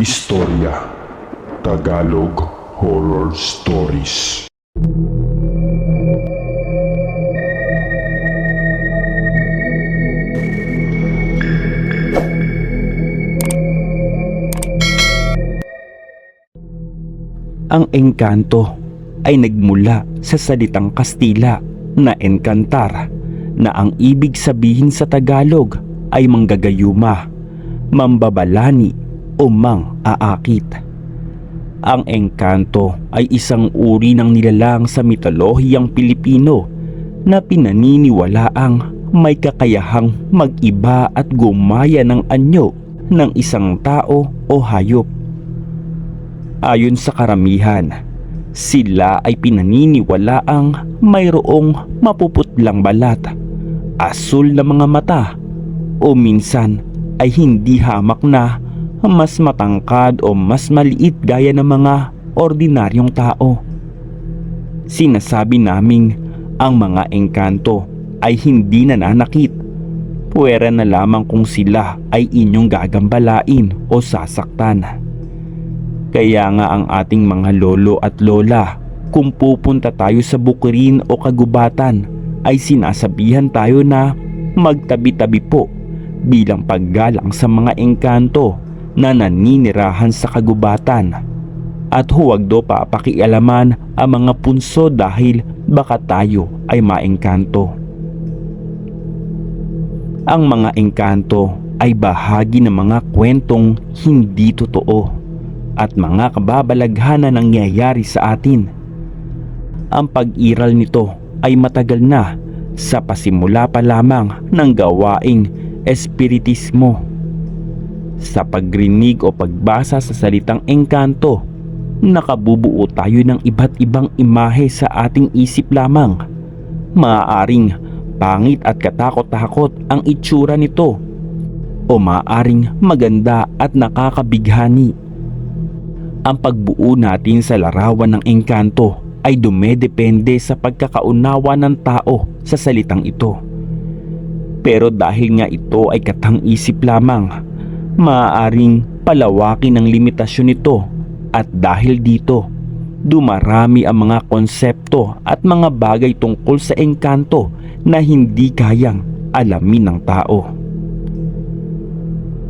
Istorya Tagalog Horror Stories. Ang engkanto ay nagmula sa salitang Kastila na encantar na ang ibig sabihin sa Tagalog ay manggagayuma, mambabalani o mang-aakit. Ang engkanto ay isang uri ng nilalang sa mitolohiyang Pilipino na pinaniniwalaang may kakayahang mag-iba at gumaya ng anyo ng isang tao o hayop. Ayon sa karamihan, sila ay pinaniniwalaang mayroong mapuputlang balat, asul na mga mata, o minsan ay hindi hamak na mas matangkad o mas maliit gaya ng mga ordinaryong tao. Sinasabi naming ang mga engkanto ay hindi nananakit. Puwera na lamang kung sila ay inyong gagambalain o sasaktan. Kaya nga ang ating mga lolo at lola, kung pupunta tayo sa bukirin o kagubatan, ay sinasabihan tayo na magtabi-tabi po bilang paggalang sa mga engkanto na naninirahan sa kagubatan. At huwag do papakialaman ang mga punso dahil baka tayo ay maengkanto. Ang mga engkanto ay bahagi ng mga kwentong hindi totoo at mga kababalaghan na nangyayari sa atin. Ang pag-iral nito ay matagal na sa pasimula pa lamang ng gawaing espiritismo. Sa pagrinig o pagbasa sa salitang engkanto, nakabubuo tayo ng iba't ibang imahe sa ating isip lamang. Maaaring pangit at katakot-takot ang itsura nito o maaaring maganda at nakakabighani. Ang pagbuo natin sa larawan ng engkanto ay dumedepende sa pagkakaunawa ng tao sa salitang ito. Pero dahil nga ito ay katang-isip lamang, maaaring palawakin ang limitasyon nito at dahil dito, dumarami ang mga konsepto at mga bagay tungkol sa engkanto na hindi kayang alamin ng tao.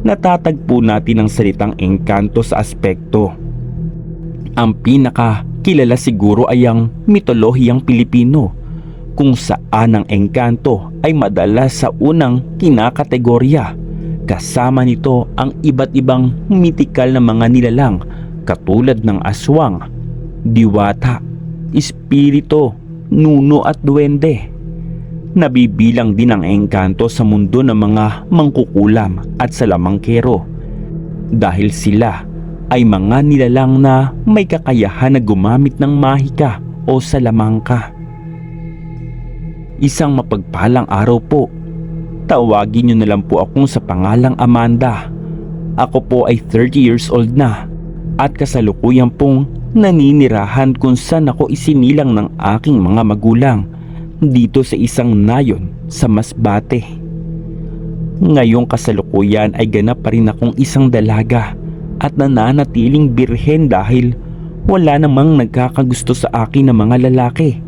Natatagpo natin ang salitang engkanto sa aspekto. Ang pinaka kilala siguro ay ang mitolohiyang Pilipino kung saan ang engkanto ay madalas sa unang kinakategorya. Kasama nito ang iba't ibang mitikal na mga nilalang katulad ng aswang, diwata, espirito, nuno at duwende. Nabibilang din ang engkanto sa mundo ng mga mangkukulam at salamangkero dahil sila ay mga nilalang na may kakayahan na gumamit ng mahika o salamangka. Isang mapagpalang araw po. Tawagin niyo na lang po akong sa pangalang Amanda. Ako po ay 30 years old na at kasalukuyan pong naninirahan kung saan ako isinilang ng aking mga magulang dito sa isang nayon sa Masbate. Ngayong kasalukuyan ay ganap pa rin akong isang dalaga at nananatiling birhen dahil wala namang nagkakagusto sa akin ng mga lalaki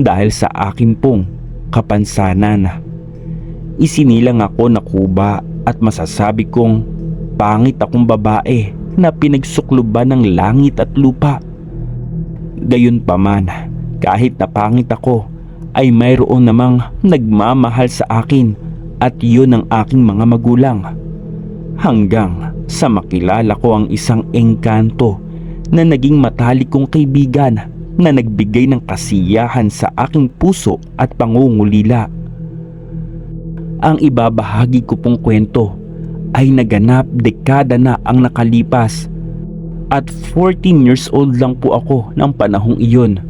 dahil sa akin pong kapansanan. Isinilang ako na kuba at masasabi kong pangit akong babae na pinagsukluban ng langit at lupa. Gayunpaman, kahit na pangit ako, ay mayroon namang nagmamahal sa akin at yun ang aking mga magulang. Hanggang sa makilala ko ang isang engkanto na naging matalik kong kaibigan na nagbigay ng kasiyahan sa aking puso at pangungulila. Ang ibabahagi ko pong kwento ay naganap dekada na ang nakalipas at 14 years old lang po ako ng panahong iyon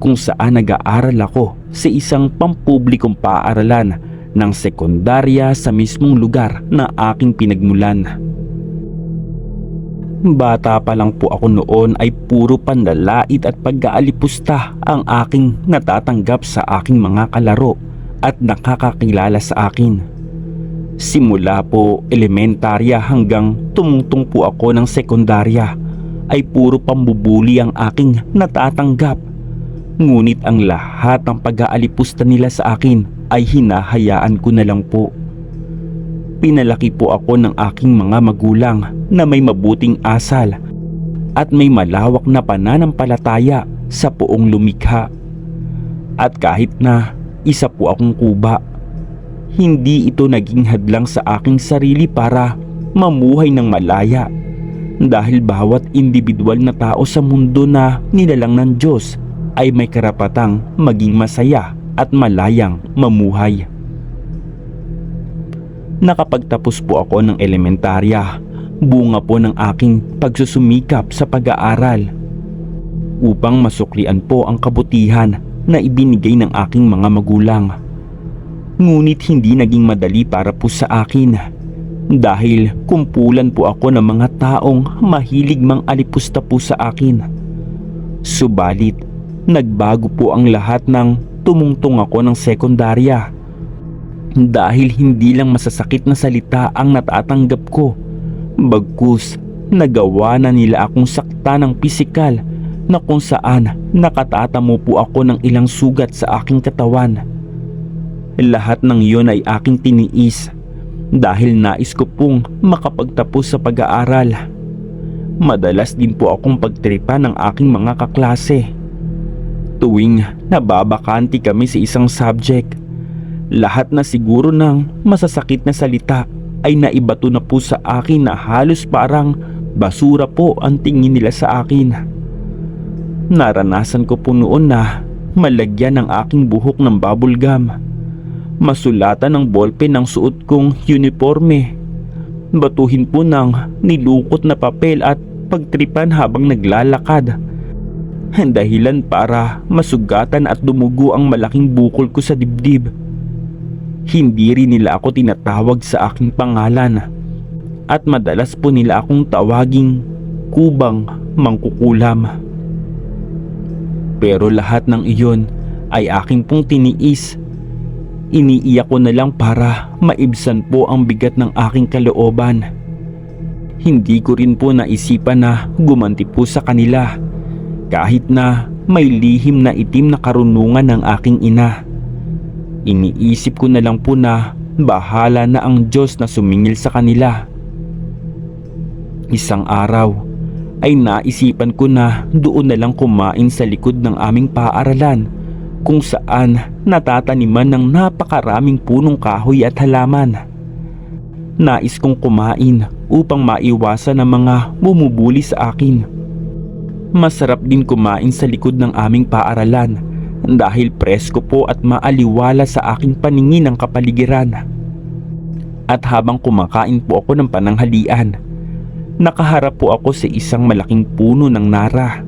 kung saan nag-aaral ako sa isang pampublikong paaralan ng sekundarya sa mismong lugar na aking pinagmulan. Bata pa lang po ako noon ay puro panlalait at pag-aalipusta ang aking natatanggap sa aking mga kalaro at nakakakilala sa akin. Simula po elementarya hanggang tumungtong po ako ng sekundarya ay puro pambubuli ang aking natatanggap. Ngunit ang lahat ng pag-aalipusta nila sa akin ay hinahayaan ko na lang po. Pinalaki po ako ng aking mga magulang na may mabuting asal at may malawak na pananampalataya sa poong lumikha. At kahit na isa po akong kuba, hindi ito naging hadlang sa aking sarili para mamuhay ng malaya. Dahil bawat individual na tao sa mundo na nilalang ng Diyos ay may karapatang maging masaya at malayang mamuhay. Nakapagtapos po ako ng elementarya, bunga po ng aking pagsusumikap sa pag-aaral upang masuklian po ang kabutihan na ibinigay ng aking mga magulang. Ngunit hindi naging madali para po sa akin dahil kumpulan po ako ng mga taong mahilig mang alipusta po sa akin. Subalit, nagbago po ang lahat ng tumungtong ako ng sekundarya dahil hindi lang masasakit na salita ang natatanggap ko. Bagkus, nagawa na nila akong sakta ng pisikal na kung saan nakatatamo po ako ng ilang sugat sa aking katawan. Lahat ng iyon ay aking tiniis dahil nais ko pong makapagtapos sa pag-aaral. Madalas din po akong pagtripa ng aking mga kaklase. Tuwing nababakanti kami sa isang subject, lahat na siguro ng masasakit na salita ay naibato na po sa akin na halos parang basura po ang tingin nila sa akin. Naranasan ko po noon na malagyan ng aking buhok ng bubble masulatan ng ballpen ng suot kong uniforme. Batuhin po ng nilukot na papel at pagtripan habang naglalakad. Dahilan para masugatan at dumugo ang malaking bukol ko sa dibdib. Hindi rin nila ako tinatawag sa aking pangalan at madalas po nila akong tawaging kubang mangkukulam. Pero lahat ng iyon ay aking pong tiniis Iniiyak ko na lang para maibsan po ang bigat ng aking kalooban. Hindi ko rin po naisipan na gumanti po sa kanila kahit na may lihim na itim na karunungan ng aking ina. Iniisip ko na lang po na bahala na ang Diyos na sumingil sa kanila. Isang araw ay naisipan ko na doon na lang kumain sa likod ng aming paaralan kung saan natataniman ng napakaraming punong kahoy at halaman. Nais kong kumain upang maiwasan ng mga bumubuli sa akin. Masarap din kumain sa likod ng aming paaralan dahil presko po at maaliwala sa aking paningin ang kapaligiran. At habang kumakain po ako ng pananghalian, nakaharap po ako sa isang malaking puno ng nara.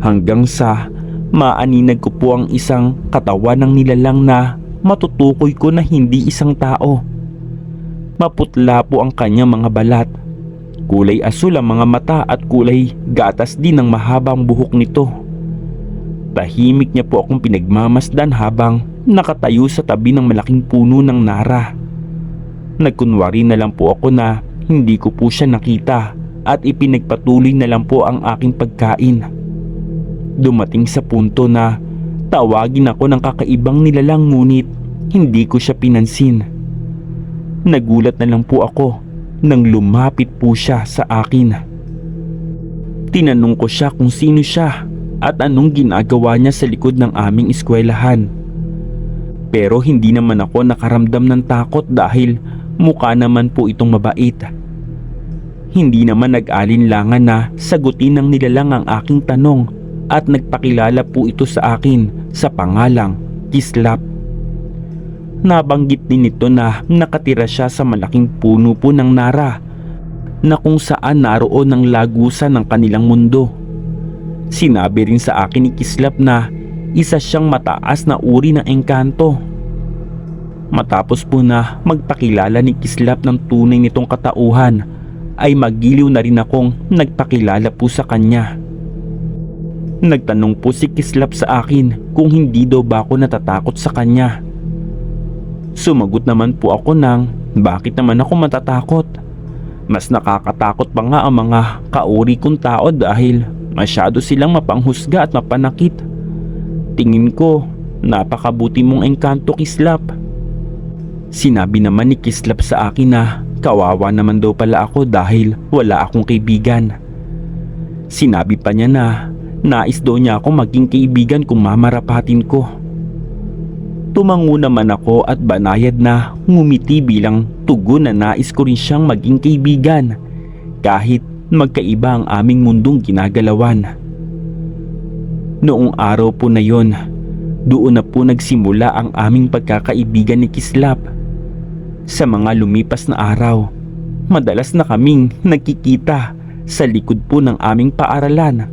Hanggang sa Maaninag ko po ang isang katawan ng nilalang na matutukoy ko na hindi isang tao. Maputla po ang kanyang mga balat. Kulay asul ang mga mata at kulay gatas din ang mahabang buhok nito. Tahimik niya po akong pinagmamasdan habang nakatayo sa tabi ng malaking puno ng nara. Nagkunwari na lang po ako na hindi ko po siya nakita at ipinagpatuloy na lang po ang aking pagkain. Dumating sa punto na tawagin ako ng kakaibang nilalang ngunit hindi ko siya pinansin. Nagulat na lang po ako nang lumapit po siya sa akin. Tinanong ko siya kung sino siya at anong ginagawa niya sa likod ng aming eskwelahan. Pero hindi naman ako nakaramdam ng takot dahil mukha naman po itong mabait. Hindi naman nag-alinlangan na sagutin ng nilalang ang aking tanong at nagpakilala po ito sa akin sa pangalang Kislap. Nabanggit din ito na nakatira siya sa malaking puno po ng Nara na kung saan naroon ang lagusan ng kanilang mundo. Sinabi rin sa akin ni Kislap na isa siyang mataas na uri ng engkanto. Matapos po na magpakilala ni Kislap ng tunay nitong katauhan ay magiliw na rin akong nagpakilala po sa kanya. Nagtanong po si Kislap sa akin kung hindi daw ba ako natatakot sa kanya. Sumagot naman po ako ng Bakit naman ako matatakot? Mas nakakatakot pa nga ang mga kauri kong tao dahil masyado silang mapanghusga at mapanakit. Tingin ko, napakabuti mong engkanto Kislap. Sinabi naman ni Kislap sa akin na kawawa naman daw pala ako dahil wala akong kaibigan. Sinabi pa niya na nais daw niya ako maging kaibigan kung mamarapatin ko. Tumango naman ako at banayad na ngumiti bilang tugon na nais ko rin siyang maging kaibigan kahit magkaiba ang aming mundong ginagalawan. Noong araw po na yon, doon na po nagsimula ang aming pagkakaibigan ni Kislap. Sa mga lumipas na araw, madalas na kaming nagkikita sa likod po ng aming paaralan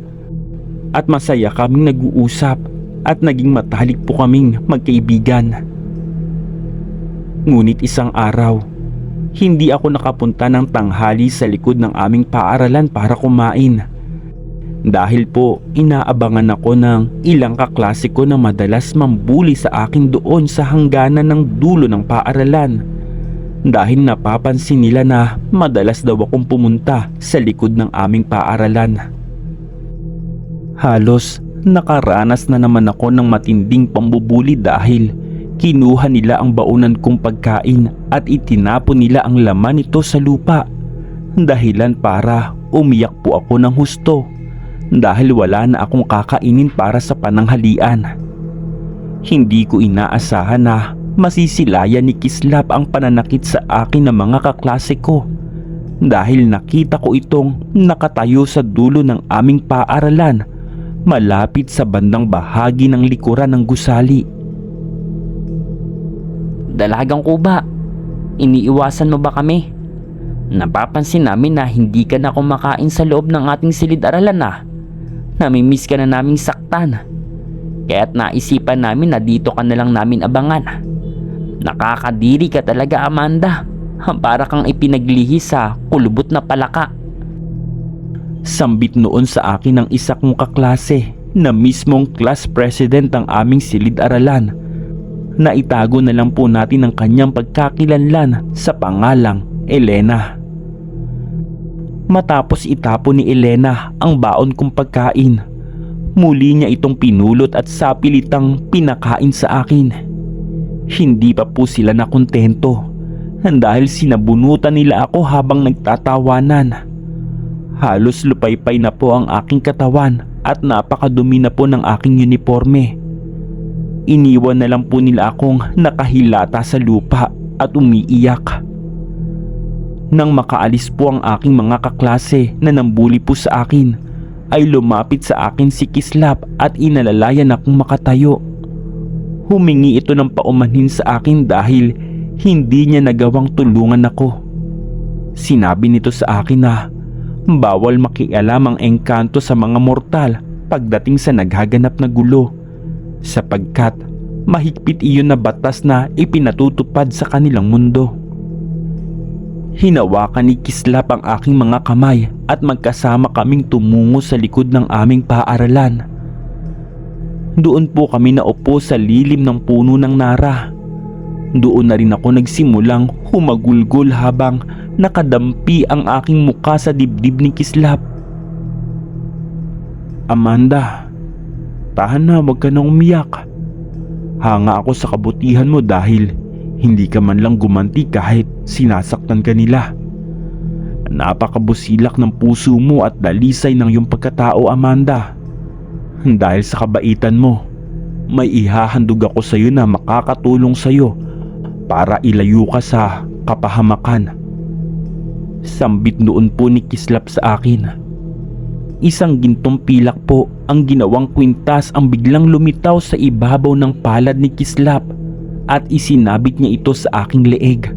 at masaya kaming nag-uusap at naging matalik po kaming magkaibigan. Ngunit isang araw, hindi ako nakapunta ng tanghali sa likod ng aming paaralan para kumain. Dahil po inaabangan ako ng ilang kaklase ko na madalas mambuli sa akin doon sa hangganan ng dulo ng paaralan. Dahil napapansin nila na madalas daw akong pumunta sa likod ng aming paaralan. Halos nakaranas na naman ako ng matinding pambubuli dahil kinuha nila ang baunan kong pagkain at itinapon nila ang laman nito sa lupa. Dahilan para umiyak po ako ng husto dahil wala na akong kakainin para sa pananghalian. Hindi ko inaasahan na masisilayan ni Kislap ang pananakit sa akin ng mga kaklase ko dahil nakita ko itong nakatayo sa dulo ng aming paaralan malapit sa bandang bahagi ng likuran ng gusali. Dalagang kuba, iniiwasan mo ba kami? Napapansin namin na hindi ka na kumakain sa loob ng ating silid-aralan na. Namimiss ka na naming saktan. Kaya't naisipan namin na dito ka na lang namin abangan. Nakakadiri ka talaga Amanda. Para kang ipinaglihi sa kulubot na palaka. Sambit noon sa akin ng isa kong kaklase na mismong class president ng aming silid-aralan na itago na lang po natin ang kanyang pagkakilanlan sa pangalang Elena. Matapos itapon ni Elena ang baon kong pagkain, muli niya itong pinulot at sapilitang pinakain sa akin. Hindi pa po sila nakontento dahil sinabunutan nila ako habang nagtatawanan. Halos lupaypay na po ang aking katawan at napakadumi na po ng aking uniforme. Iniwan na lang po nila akong nakahilata sa lupa at umiiyak. Nang makaalis po ang aking mga kaklase na nambuli po sa akin, ay lumapit sa akin si Kislap at inalalayan akong makatayo. Humingi ito ng paumanhin sa akin dahil hindi niya nagawang tulungan ako. Sinabi nito sa akin na bawal makialam ang engkanto sa mga mortal pagdating sa naghaganap na gulo sapagkat mahigpit iyon na batas na ipinatutupad sa kanilang mundo. Hinawakan ni Kislap ang aking mga kamay at magkasama kaming tumungo sa likod ng aming paaralan. Doon po kami naupo sa lilim ng puno ng nara. Doon na rin ako nagsimulang humagulgol habang nakadampi ang aking muka sa dibdib ni Kislap. Amanda, tahan na wag ka na umiyak. Hanga ako sa kabutihan mo dahil hindi ka man lang gumanti kahit sinasaktan ka nila. Napakabusilak ng puso mo at dalisay ng iyong pagkatao Amanda. Dahil sa kabaitan mo, may ihahandog ako sa iyo na makakatulong sa iyo para ilayo ka sa kapahamakan. Sambit noon po ni Kislap sa akin. Isang gintong pilak po ang ginawang kwintas ang biglang lumitaw sa ibabaw ng palad ni Kislap at isinabit niya ito sa aking leeg.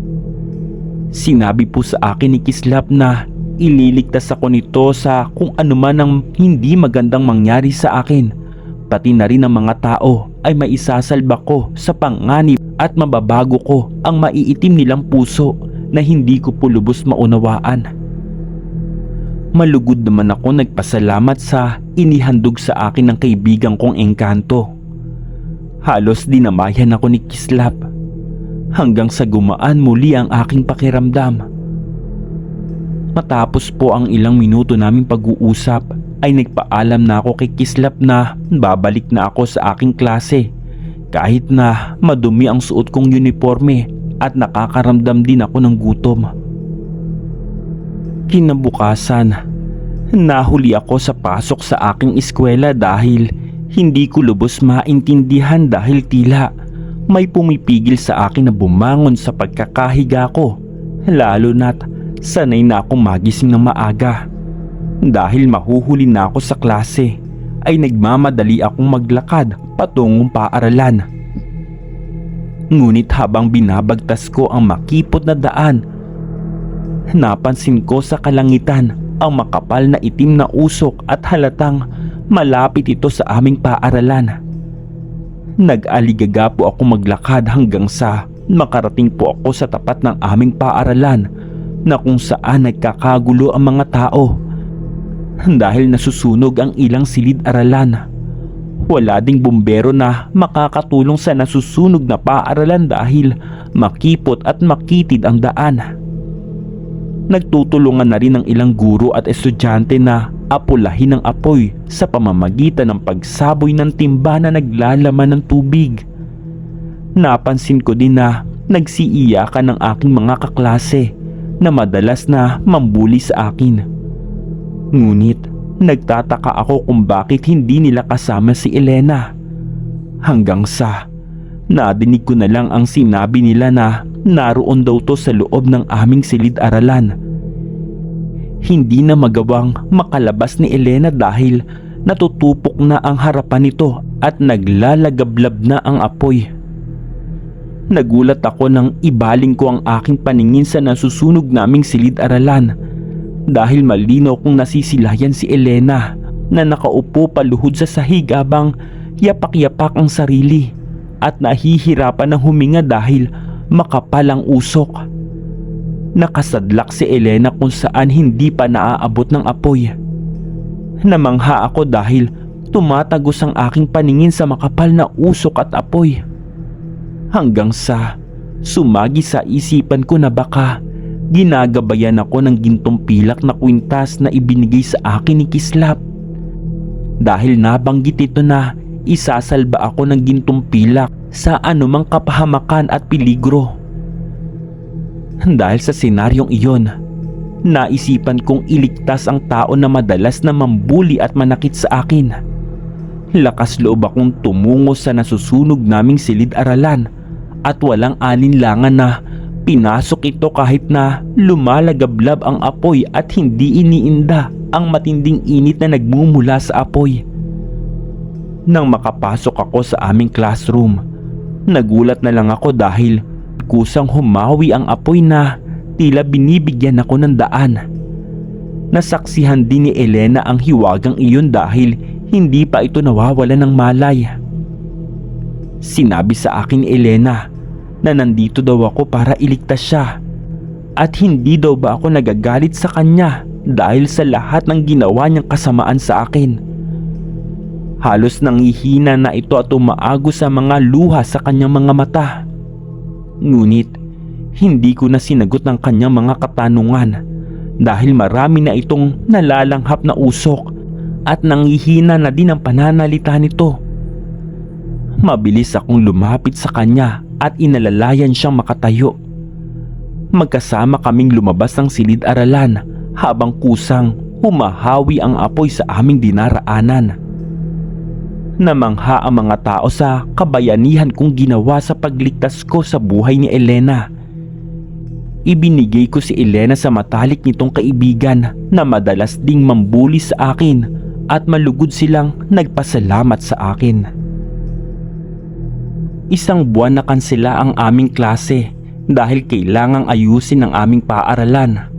Sinabi po sa akin ni Kislap na ililigtas ako nito sa kung anuman ang hindi magandang mangyari sa akin. Pati na rin ang mga tao ay maisasalba ko sa panganib at mababago ko ang maiitim nilang puso na hindi ko po lubos maunawaan. Malugod naman ako nagpasalamat sa inihandog sa akin ng kaibigan kong engkanto. Halos dinamayan ako ni Kislap. hanggang sa gumaan muli ang aking pakiramdam. Matapos po ang ilang minuto naming pag-uusap ay nagpaalam na ako kay Kislap na babalik na ako sa aking klase kahit na madumi ang suot kong uniforme at nakakaramdam din ako ng gutom. Kinabukasan, nahuli ako sa pasok sa aking eskwela dahil hindi ko lubos maintindihan dahil tila may pumipigil sa akin na bumangon sa pagkakahiga ko lalo na't sanay na akong magising ng maaga. Dahil mahuhuli na ako sa klase ay nagmamadali akong maglakad patungong paaralan. Ngunit habang binabagtas ko ang makipot na daan, napansin ko sa kalangitan ang makapal na itim na usok at halatang malapit ito sa aming paaralan. Nag-aligaga po ako maglakad hanggang sa makarating po ako sa tapat ng aming paaralan na kung saan nagkakagulo ang mga tao dahil nasusunog ang ilang silid-aralan. Wala ding bumbero na makakatulong sa nasusunog na paaralan dahil makipot at makitid ang daan. Nagtutulungan na rin ang ilang guro at estudyante na apulahin ang apoy sa pamamagitan ng pagsaboy ng timba na naglalaman ng tubig. Napansin ko din na nagsiiyakan ng aking mga kaklase na madalas na mambuli sa akin. Ngunit nagtataka ako kung bakit hindi nila kasama si Elena. Hanggang sa nadinig ko na lang ang sinabi nila na naroon daw to sa loob ng aming silid-aralan. Hindi na magawang makalabas ni Elena dahil natutupok na ang harapan nito at naglalagablab na ang apoy. Nagulat ako nang ibaling ko ang aking paningin sa nasusunog naming silid-aralan dahil malinaw kong nasisilayan si Elena na nakaupo paluhod sa sahig habang yapak-yapak ang sarili at nahihirapan ng huminga dahil makapal ang usok. Nakasadlak si Elena kung saan hindi pa naaabot ng apoy. Namangha ako dahil tumatagos ang aking paningin sa makapal na usok at apoy hanggang sa sumagi sa isipan ko na baka ginagabayan ako ng gintong pilak na kwintas na ibinigay sa akin ni Kislap. Dahil nabanggit ito na isasalba ako ng gintong pilak sa anumang kapahamakan at peligro. Dahil sa senaryong iyon, naisipan kong iligtas ang tao na madalas na mambuli at manakit sa akin. Lakas loob akong tumungo sa nasusunog naming silid-aralan at walang alinlangan na pinasok ito kahit na lumalagablab ang apoy at hindi iniinda ang matinding init na nagmumula sa apoy. Nang makapasok ako sa aming classroom, nagulat na lang ako dahil kusang humawi ang apoy na tila binibigyan ako ng daan. Nasaksihan din ni Elena ang hiwagang iyon dahil hindi pa ito nawawala ng malay. Sinabi sa akin Elena na nandito daw ako para iligtas siya at hindi daw ba ako nagagalit sa kanya dahil sa lahat ng ginawa niyang kasamaan sa akin. Halos nangihina na ito at umaago sa mga luha sa kanyang mga mata. Ngunit hindi ko na sinagot ng kanyang mga katanungan dahil marami na itong nalalanghap na usok at nangihina na din ang pananalita nito. Mabilis akong lumapit sa kanya at inalalayan siyang makatayo. Magkasama kaming lumabas ng silid-aralan habang kusang humahawi ang apoy sa aming dinaraanan. Namangha ang mga tao sa kabayanihan kong ginawa sa pagligtas ko sa buhay ni Elena. Ibinigay ko si Elena sa matalik nitong kaibigan na madalas ding mambuli sa akin at malugod silang nagpasalamat sa akin. Isang buwan na kansela ang aming klase dahil kailangang ayusin ang aming paaralan.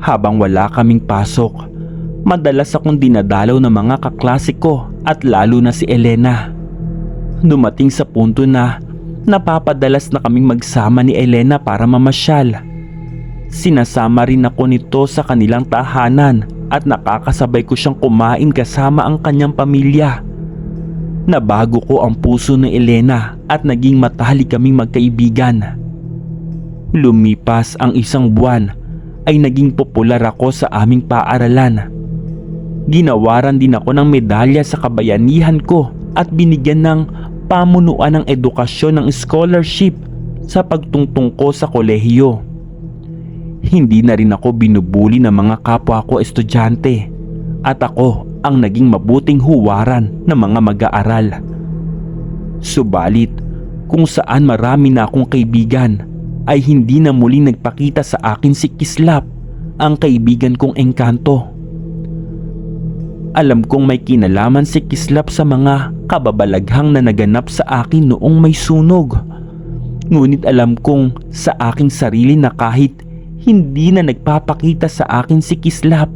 Habang wala kaming pasok, madalas akong dinadalaw ng mga kaklase ko at lalo na si Elena. Dumating sa punto na napapadalas na kaming magsama ni Elena para mamasyal. Sinasama rin ako nito sa kanilang tahanan at nakakasabay ko siyang kumain kasama ang kanyang pamilya. Nabago ko ang puso ni Elena at naging matalik kaming magkaibigan. Lumipas ang isang buwan ay naging popular ako sa aming paaralan. Ginawaran din ako ng medalya sa kabayanihan ko at binigyan ng pamunuan ng edukasyon ng scholarship sa pagtungtong ko sa kolehiyo. Hindi na rin ako binubuli ng mga kapwa ko estudyante at ako ang naging mabuting huwaran ng mga mag-aaral. Subalit, kung saan marami na akong kaibigan, ay hindi na muli nagpakita sa akin si Kislap, ang kaibigan kong engkanto. Alam kong may kinalaman si Kislap sa mga kababalaghang na naganap sa akin noong may sunog. Ngunit alam kong sa aking sarili na kahit hindi na nagpapakita sa akin si Kislap,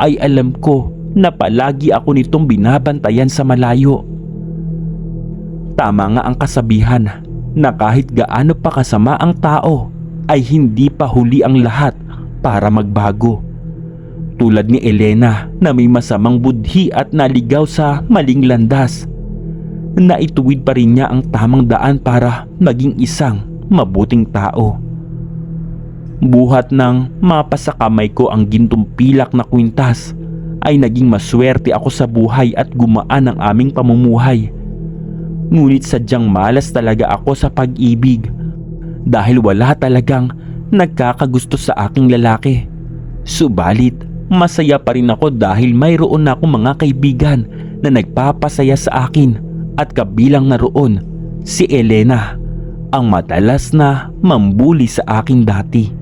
ay alam ko na palagi ako nitong binabantayan sa malayo. Tama nga ang kasabihan na kahit gaano pa kasama ang tao ay hindi pa huli ang lahat para magbago. Tulad ni Elena na may masamang budhi at naligaw sa maling landas. Naituwid pa rin niya ang tamang daan para maging isang mabuting tao. Buhat ng mapasakamay ko ang gintong pilak na kwintas ay naging maswerte ako sa buhay at gumaan ang aming pamumuhay. Ngunit sadyang malas talaga ako sa pag-ibig dahil wala talagang nagkakagusto sa aking lalaki. Subalit, masaya pa rin ako dahil mayroon na akong mga kaibigan na nagpapasaya sa akin at kabilang na roon si Elena, ang madalas na mambuli sa akin dati.